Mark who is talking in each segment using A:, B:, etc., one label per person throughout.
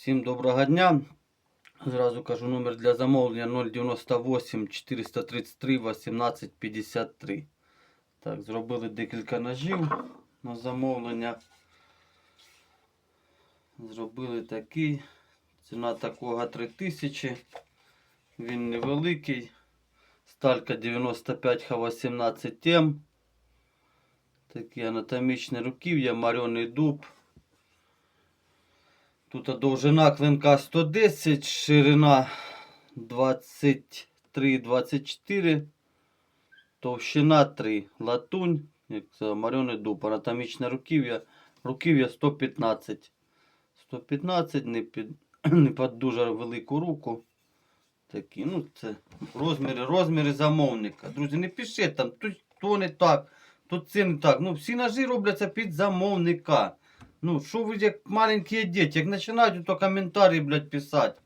A: Всім доброго дня. Зразу кажу номер для замовлення 098 433 1853. Так, зробили декілька ножів на замовлення. Зробили такий. Ціна такого 3000. Він невеликий. Сталька 95 Х18М. Такі анатомічні руків'я, марьоний дуб. Тут довжина клинка 110, ширина 23-24, товщина 3. Латунь, як це марьоний дуб, анатомічне руків'я, руків'я 115. 115, не під, не під дуже велику руку. Такі, ну це розміри, розміри замовника. Друзі, не пишіть там, тут то не так, тут це не так. Ну, всі ножі робляться під замовника. Ну, що ви як маленькі діти, як починають то коментарі, блядь, писати,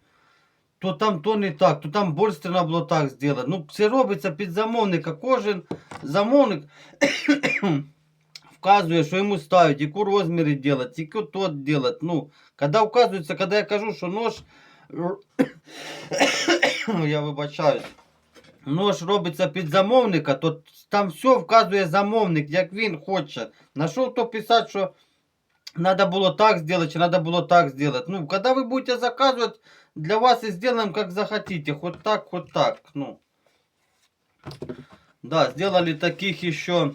A: то там то не так, то там більше треба було так зробити. Ну, це робиться під замовника. Кожен замовник вказує, що йому ставить, яку розміри робити, яку то робити. Ну, коли вказується, коли я кажу, що нож, я вибачаюсь, нож робиться під замовника, то там все вказує замовник, як він хоче. На що то писати, що надо было так сделать, надо было так сделать. Ну, когда вы будете заказывать, для вас и сделаем как захотите. Хоть так, хоть так. Ну. Да, сделали таких еще.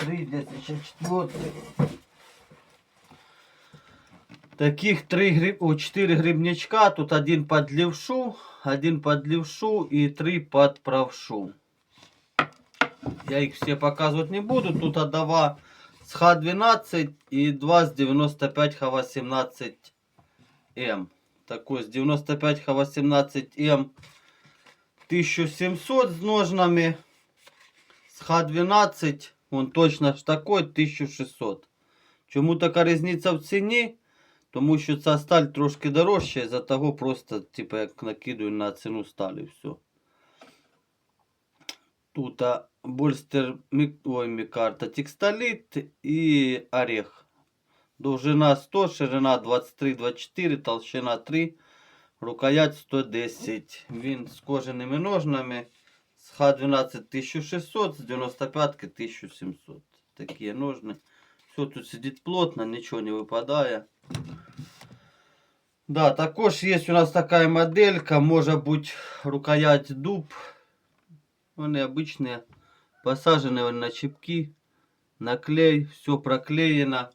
A: Три, здесь еще четвертый. Таких три гриб... О, четыре грибничка. Тут один под левшу, один под левшу и три под правшу. Я их все показывать не буду. Тут отдава с Х12 и 2 с 95 Х18М. Такой с 95 Х18М 1700 с ножнами. С Х12 он точно ж такой 1600. Чому така різниця в ціні? Тому що ця сталь трошки дорожча, за того просто, типу, як накидаю на ціну сталі, все. Тут а, больстер, мі- ой, мікарта, текстолит і орех. Довжина 100, ширина 23-24, толщина 3, рукоять 110. Він з кожаними ножнами. З Х12 1600, з 95 1700. Такі ножни. Все тут сидить плотно, нічого не випадає. Да, також є у нас така моделька, може бути рукоять дуб. Вони обычные, посажены на чипки, на клей, все проклеено.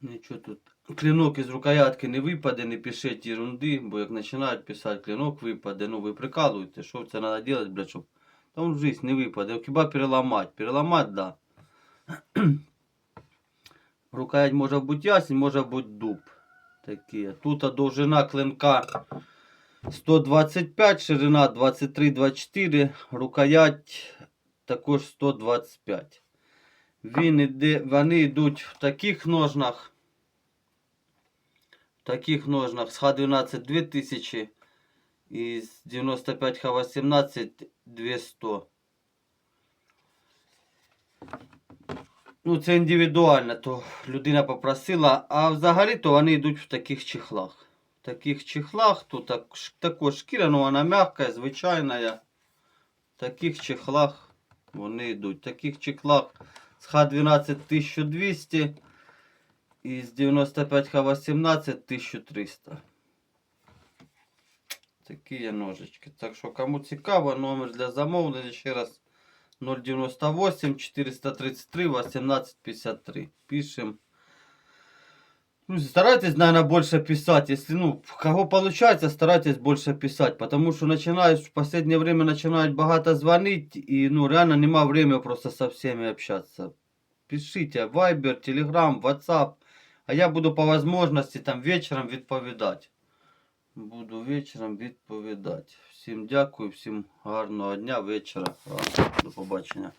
A: Нічого тут. Клинок із рукоятки не випаде, не пишіть ерунди, бо як починають писати, клинок випаде, ну ви прикалуєте, що це треба робити, блядь, щоб там в жизнь не випаде. Хіба переламати? Переламати, да. Рукоять може бути ясень, може бути дуб. Такі. Тут довжина клинка 125, ширина 23-24, рукоять також 125. Він іде, вони йдуть в таких ножнах. В таких ножнах з Х12 2000 і з 95 Х18 200. Ну, це індивідуально, то людина попросила, а взагалі то вони йдуть в таких чехлах. Таких чехлах, тут так, також шкіра, ну вона м'яка, звичайна. В таких чехлах вони йдуть. В таких чехлах з Х12 1200 і з 95 Х18 1300. Такі є ножички. Так що кому цікаво, номер для замовлення ще раз 098 433 1853. Пишем. Ну, старайтесь, наверное, больше писать. Если, ну, в кого получается, старайтесь больше писать. Потому что начинаешь, в последнее время начинают богато звонить. И, ну, реально нема времени просто со всеми общаться. Пишите Viber, Telegram, WhatsApp. А я буду по возможности там вечером відповідати. Буду вечором відповідати. Всім дякую, всім гарного дня, вечора. До побачення.